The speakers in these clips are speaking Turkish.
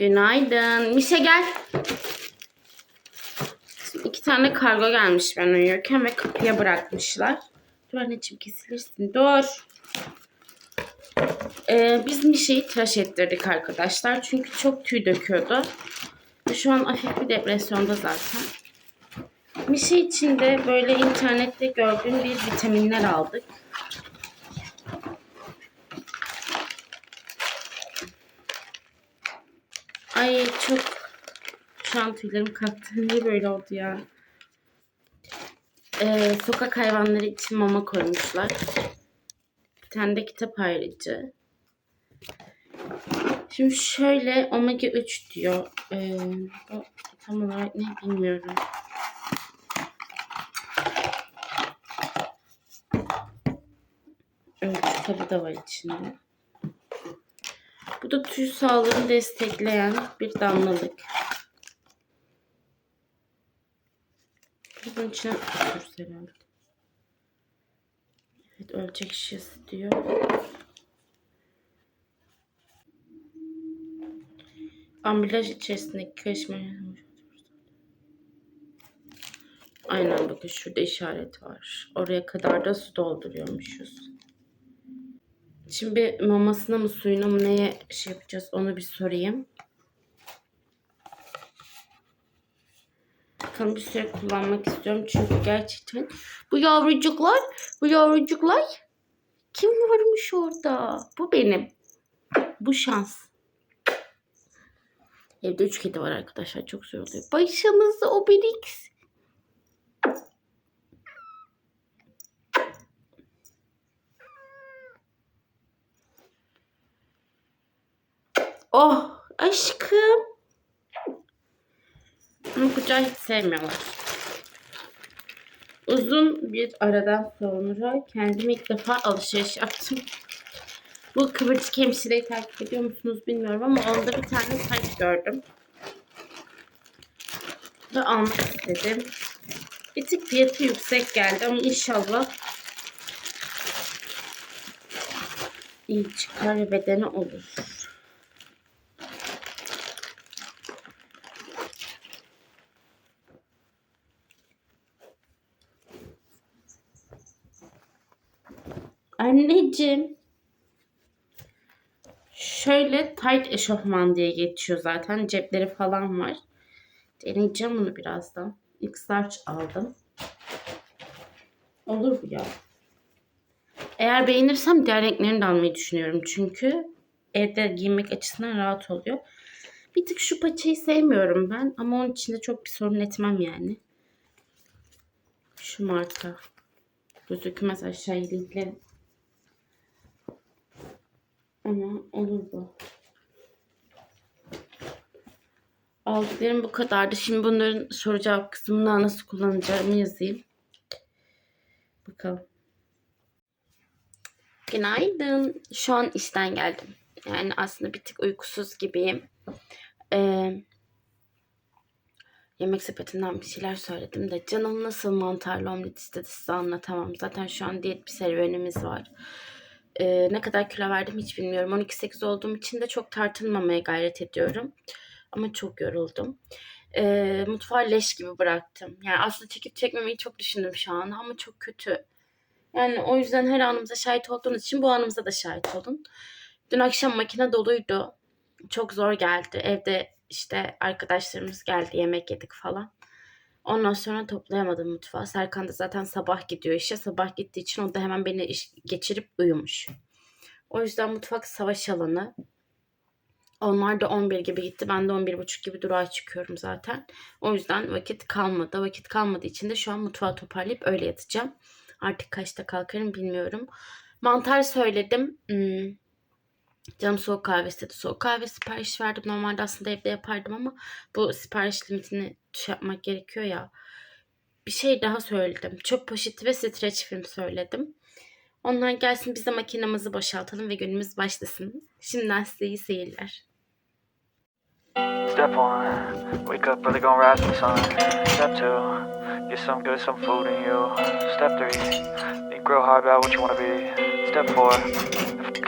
Günaydın. Mişe gel. Şimdi iki tane kargo gelmiş ben uyuyorken ve kapıya bırakmışlar. Dur anneciğim kesilirsin. Dur. Ee, biz Mişe'yi tıraş ettirdik arkadaşlar. Çünkü çok tüy döküyordu. Şu an hafif bir depresyonda zaten. Mişe için de böyle internette gördüğüm bir vitaminler aldık. Ay çok şu an tüylerim kalktı. Niye böyle oldu ya? Ee, sokak hayvanları için mama koymuşlar. Bir tane de kitap ayrıcı. Şimdi şöyle omega 3 diyor. Ee, bu tam olarak ne bilmiyorum. Evet kitabı da var içinde. Bu da tüy sağlığını destekleyen bir damlalık. Bunun içine. Evet ölçek şişesi diyor. Ambalaj içerisindeki karışma Aynen bakın şurada işaret var. Oraya kadar da su dolduruyormuşuz. Şimdi mamasına mı suyuna mı neye şey yapacağız onu bir sorayım. Bakalım bir süre kullanmak istiyorum çünkü gerçekten bu yavrucuklar bu yavrucuklar kim varmış orada? Bu benim. Bu şans. Evde üç kedi var arkadaşlar. Çok zor oluyor. Başımızda Obelix. Oh aşkım. Ama kucağı hiç sevmiyorlar. Uzun bir aradan sonra kendime ilk defa alışveriş yaptım. Bu kıvırcık hemşireyi takip ediyor musunuz bilmiyorum ama onda bir tane saç gördüm. Ve almak istedim. Bir tık fiyatı yüksek geldi ama inşallah iyi çıkar ve bedeni olur. Anneciğim. Şöyle tight eşofman diye geçiyor zaten. Cepleri falan var. Deneyeceğim bunu birazdan. X large aldım. Olur bu ya. Eğer beğenirsem diğer renklerini de almayı düşünüyorum. Çünkü evde giymek açısından rahat oluyor. Bir tık şu paçayı sevmiyorum ben. Ama onun içinde çok bir sorun etmem yani. Şu marka. Gözükmez aşağıya linklerim. Ama olur bu. Aldıklarım bu kadardı. Şimdi bunların soru cevap kısmında nasıl kullanacağımı yazayım. Bakalım. Günaydın. Şu an işten geldim. Yani aslında bir tık uykusuz gibiyim. Ee, yemek sepetinden bir şeyler söyledim de canım nasıl mantarlı omlet istedi size anlatamam. Zaten şu an diyet bir serüvenimiz var. Ee, ne kadar kilo verdim hiç bilmiyorum. 12-8 olduğum için de çok tartılmamaya gayret ediyorum. Ama çok yoruldum. Ee, mutfağı leş gibi bıraktım. Yani aslında çekip çekmemeyi çok düşündüm şu an ama çok kötü. Yani o yüzden her anımıza şahit olduğunuz için bu anımıza da şahit olun. Dün akşam makine doluydu. Çok zor geldi. Evde işte arkadaşlarımız geldi yemek yedik falan. Ondan sonra toplayamadım mutfağı. Serkan da zaten sabah gidiyor işe. Sabah gittiği için o da hemen beni iş geçirip uyumuş. O yüzden mutfak savaş alanı. Onlar da 11 gibi gitti. Ben de 11.30 gibi durağa çıkıyorum zaten. O yüzden vakit kalmadı. Vakit kalmadığı için de şu an mutfağı toparlayıp öyle yatacağım. Artık kaçta kalkarım bilmiyorum. Mantar söyledim. Hmm. Canım soğuk kahve istedi. Soğuk kahve sipariş verdim. Normalde aslında evde yapardım ama bu sipariş limitini şey yapmak gerekiyor ya. Bir şey daha söyledim. Çöp poşeti ve streç film söyledim. Onlar gelsin biz de makinamızı boşaltalım ve günümüz başlasın. Şimdiden size iyi seyirler. Step one, wake up early, gonna rise the sun. Step two, get some good, some food in you. Step three, think real hard about what you wanna be. Step four,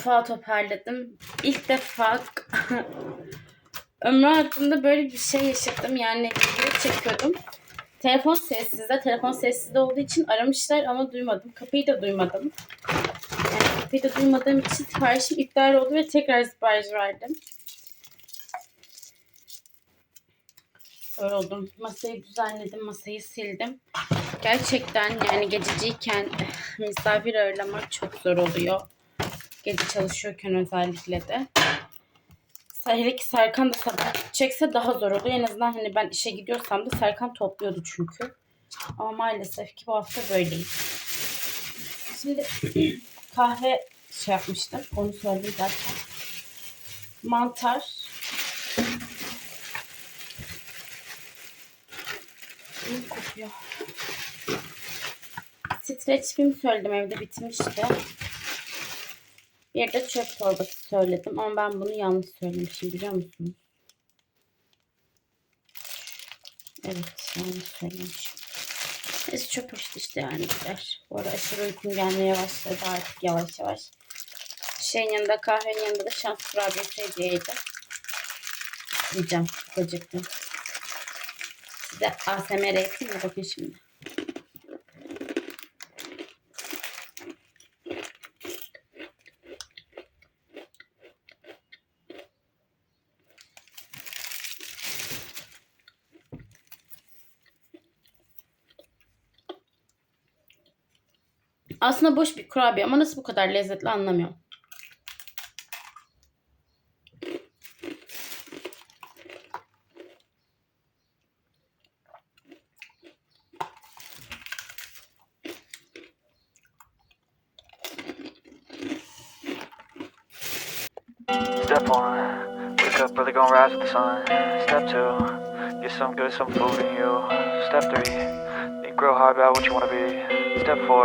Mutfağı toparladım. İlk defa ömrü hayatımda böyle bir şey yaşadım. Yani video çekiyordum. Telefon sessizde. Telefon sessizde olduğu için aramışlar ama duymadım. Kapıyı da duymadım. Yani kapıyı da duymadığım için siparişim iptal oldu ve tekrar sipariş verdim. Öyle. Masayı düzenledim, masayı sildim. Gerçekten yani gececiyken misafir ağırlamak çok zor oluyor. Gece çalışıyorken özellikle de. Hele ki Serkan da sabah gidecekse daha zor oluyor. En azından hani ben işe gidiyorsam da Serkan topluyordu çünkü. Ama maalesef ki bu hafta böyleyim. Şimdi kahve şey yapmıştım. Onu söyledim zaten. Mantar. İyi kokuyor. Streç film söyledim evde bitmişti. Bir de çöp torbası söyledim ama ben bunu yanlış söylemişim biliyor musunuz? Evet yanlış söylemişim. Neyse çöp poşeti işte yani gider. Bu arada aşırı uykum gelmeye başladı artık yavaş yavaş. Şeyin yanında kahvenin yanında da şans kurabiyesi hediyeydi. Yiyeceğim. Acıktım. Size ASMR yapayım mı? Bakın şimdi. Aslında boş bir kurabiye ama nasıl bu kadar lezzetli anlamıyorum. Step one, wake up early, gonna rise with the sun. Step two, get some good, some food in you. Step three, think real hard about what you wanna be. Step four,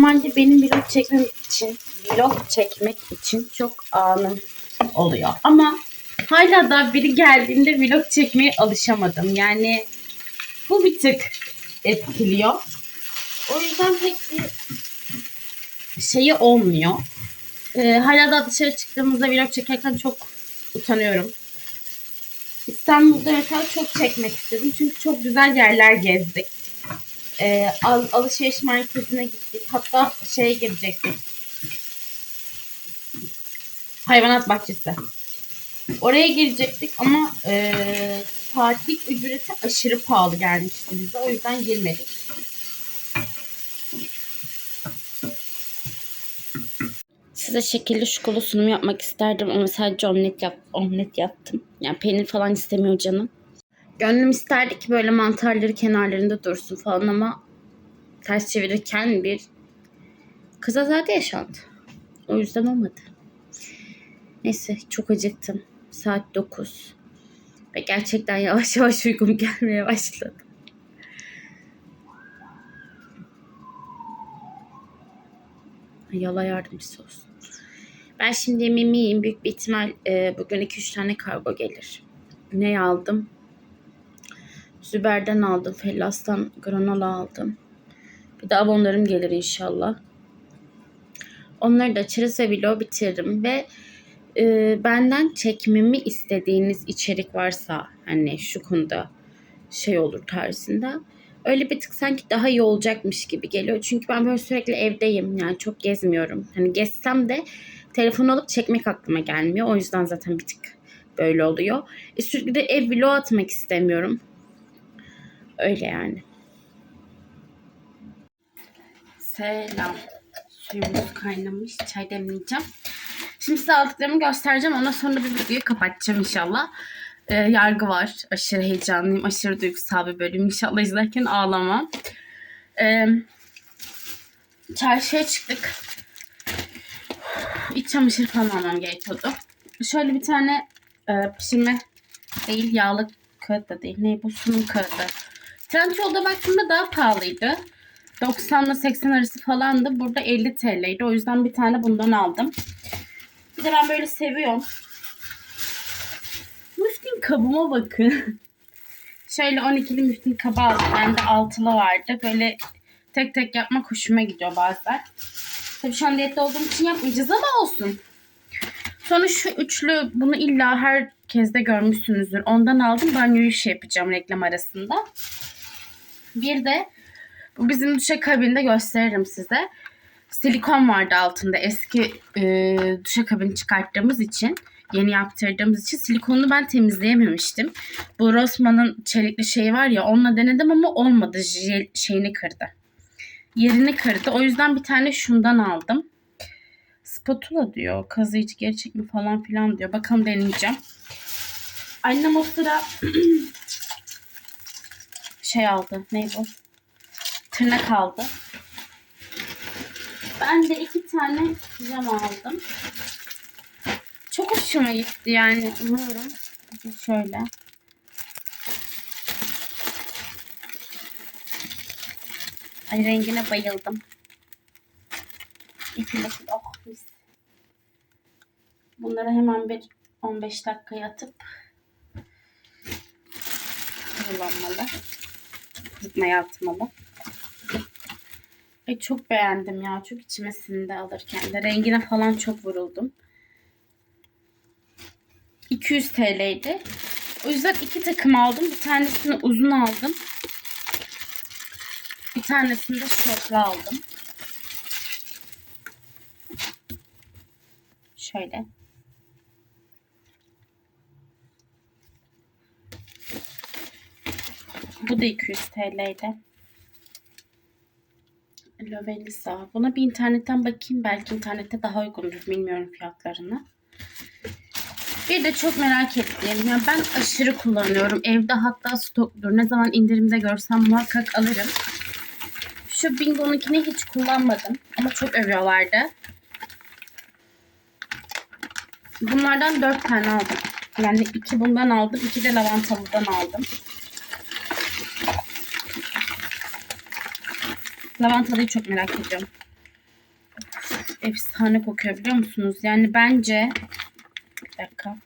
Normalde benim vlog çekmek için, vlog çekmek için çok anım oluyor. Ama hala da biri geldiğinde vlog çekmeye alışamadım. Yani bu bir tık etkiliyor. O yüzden pek bir şeyi olmuyor. Ee, hala da dışarı çıktığımızda vlog çekerken çok utanıyorum. İstanbul'da mesela çok çekmek istedim. Çünkü çok güzel yerler gezdik. Ee, al- alışveriş merkezine gittik. Hatta şeye girecektik. Hayvanat bahçesi. Oraya girecektik ama e, saatlik ücreti aşırı pahalı gelmişti bize. O yüzden girmedik. Size şekilli şukulu sunum yapmak isterdim ama sadece omlet, yap omlet yaptım. Yani peynir falan istemiyor canım. Gönlüm isterdi ki böyle mantarları kenarlarında dursun falan ama ters çevirirken bir kazazade yaşandı. O yüzden olmadı. Neyse çok acıktım. Saat 9. Ve gerçekten yavaş yavaş uykum gelmeye başladı. Ay, Allah yardımcısı olsun. Ben şimdi yemeğimi yiyeyim. Büyük bir ihtimal e, bugün 2-3 tane kargo gelir. Ne aldım? Züber'den aldım. Fellas'tan granola aldım. Bir de abonlarım gelir inşallah. Onları da açarız ve vlog bitiririm. Ve e, benden çekmemi istediğiniz içerik varsa hani şu konuda şey olur tarzında. Öyle bir tık sanki daha iyi olacakmış gibi geliyor. Çünkü ben böyle sürekli evdeyim. Yani çok gezmiyorum. Hani gezsem de telefon alıp çekmek aklıma gelmiyor. O yüzden zaten bir tık böyle oluyor. E, sürekli de ev vlog atmak istemiyorum. Öyle yani. Selam. Suyumuz kaynamış. Çay demleyeceğim. Şimdi size aldıklarımı göstereceğim. Ondan sonra bir videoyu kapatacağım inşallah. Ee, yargı var. Aşırı heyecanlıyım. Aşırı duygusal bir bölüm. İnşallah izlerken ağlamam. Ee, çarşıya çıktık. İç çamaşır falan almam gerekiyordu. Şöyle bir tane e, pişirme değil yağlı kağıt da değil. Ne bu sunum kağıdı. Trendyol'da baktığımda daha pahalıydı. 90 ile 80 arası falandı. Burada 50 TL'ydi. O yüzden bir tane bundan aldım. Bir de ben böyle seviyorum. Müftin kabıma bakın. Şöyle 12'li müftin kabı aldım. Bende altılı vardı. Böyle tek tek yapmak hoşuma gidiyor bazen. Tabii şu an diyette olduğum için yapmayacağız ama olsun. Sonra şu üçlü bunu illa herkes de görmüşsünüzdür. Ondan aldım. Banyoyu şey yapacağım reklam arasında. Bir de bu bizim duşakabinde gösteririm size. Silikon vardı altında eski e, duşakabini çıkarttığımız için yeni yaptırdığımız için silikonunu ben temizleyememiştim. Bu Rossmann'ın çelikli şeyi var ya onunla denedim ama olmadı. Jel, şeyini kırdı. Yerini kırdı. O yüzden bir tane şundan aldım. Spatula diyor. Kazıyıcı geri çekme falan filan diyor. Bakalım deneyeceğim. Annem o sıra şey aldı. Ne bu? Tırnak aldı. Ben de iki tane cam aldım. Çok hoşuma gitti yani. Umuyorum. Şöyle. Ay rengine bayıldım. İpile oh mis. Bunları hemen bir 15 dakikaya atıp kullanmalı. Kurutmaya atmalı. Ay çok beğendim ya. Çok içime sindi alırken de. Rengine falan çok vuruldum. 200 TL'ydi. O yüzden iki takım aldım. Bir tanesini uzun aldım. Bir tanesini de şortlu aldım. Şöyle. Bu da 200 TL'ydi. Lovelisa. Buna bir internetten bakayım. Belki internette daha uygundur. Bilmiyorum fiyatlarını. Bir de çok merak ettiğim. Yani ben aşırı kullanıyorum. Evde hatta stoktur. Ne zaman indirimde görsem muhakkak alırım. Şu Bingo'nunkini hiç kullanmadım. Ama çok övüyorlardı. Bunlardan 4 tane aldım. Yani iki bundan aldım. iki de lavantalıdan aldım. Lavantalıyı çok merak ediyorum. Efsane kokuyor biliyor musunuz? Yani bence bir dakika.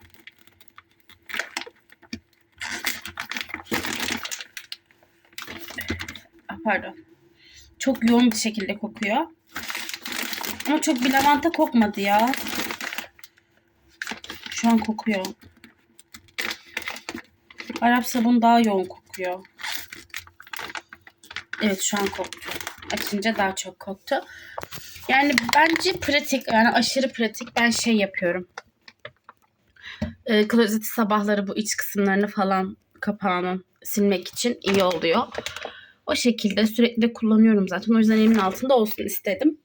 Ah, pardon. Çok yoğun bir şekilde kokuyor. Ama çok bir lavanta kokmadı ya. Şu an kokuyor. Arap sabun daha yoğun kokuyor. Evet şu an koktu. Açınca daha çok koktu. Yani bence pratik yani aşırı pratik. Ben şey yapıyorum. E, klozeti sabahları bu iç kısımlarını falan kapağının silmek için iyi oluyor. O şekilde sürekli kullanıyorum zaten. O yüzden elimin altında olsun istedim.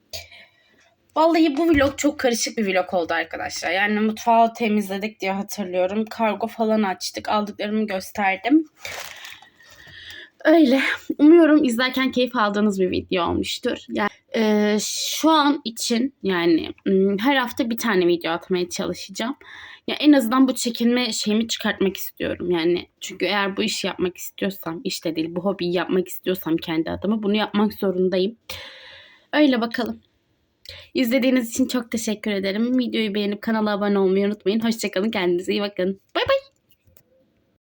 Vallahi bu vlog çok karışık bir vlog oldu arkadaşlar. Yani mutfağı temizledik diye hatırlıyorum. Kargo falan açtık. Aldıklarımı gösterdim. Öyle. Umuyorum izlerken keyif aldığınız bir video olmuştur. Yani, e, şu an için yani her hafta bir tane video atmaya çalışacağım. Ya en azından bu çekinme şeyimi çıkartmak istiyorum. Yani çünkü eğer bu işi yapmak istiyorsam, işte değil bu hobiyi yapmak istiyorsam kendi adıma bunu yapmak zorundayım. Öyle bakalım. İzlediğiniz için çok teşekkür ederim. Videoyu beğenip kanala abone olmayı unutmayın. Hoşçakalın. Kendinize iyi bakın. Bay bay.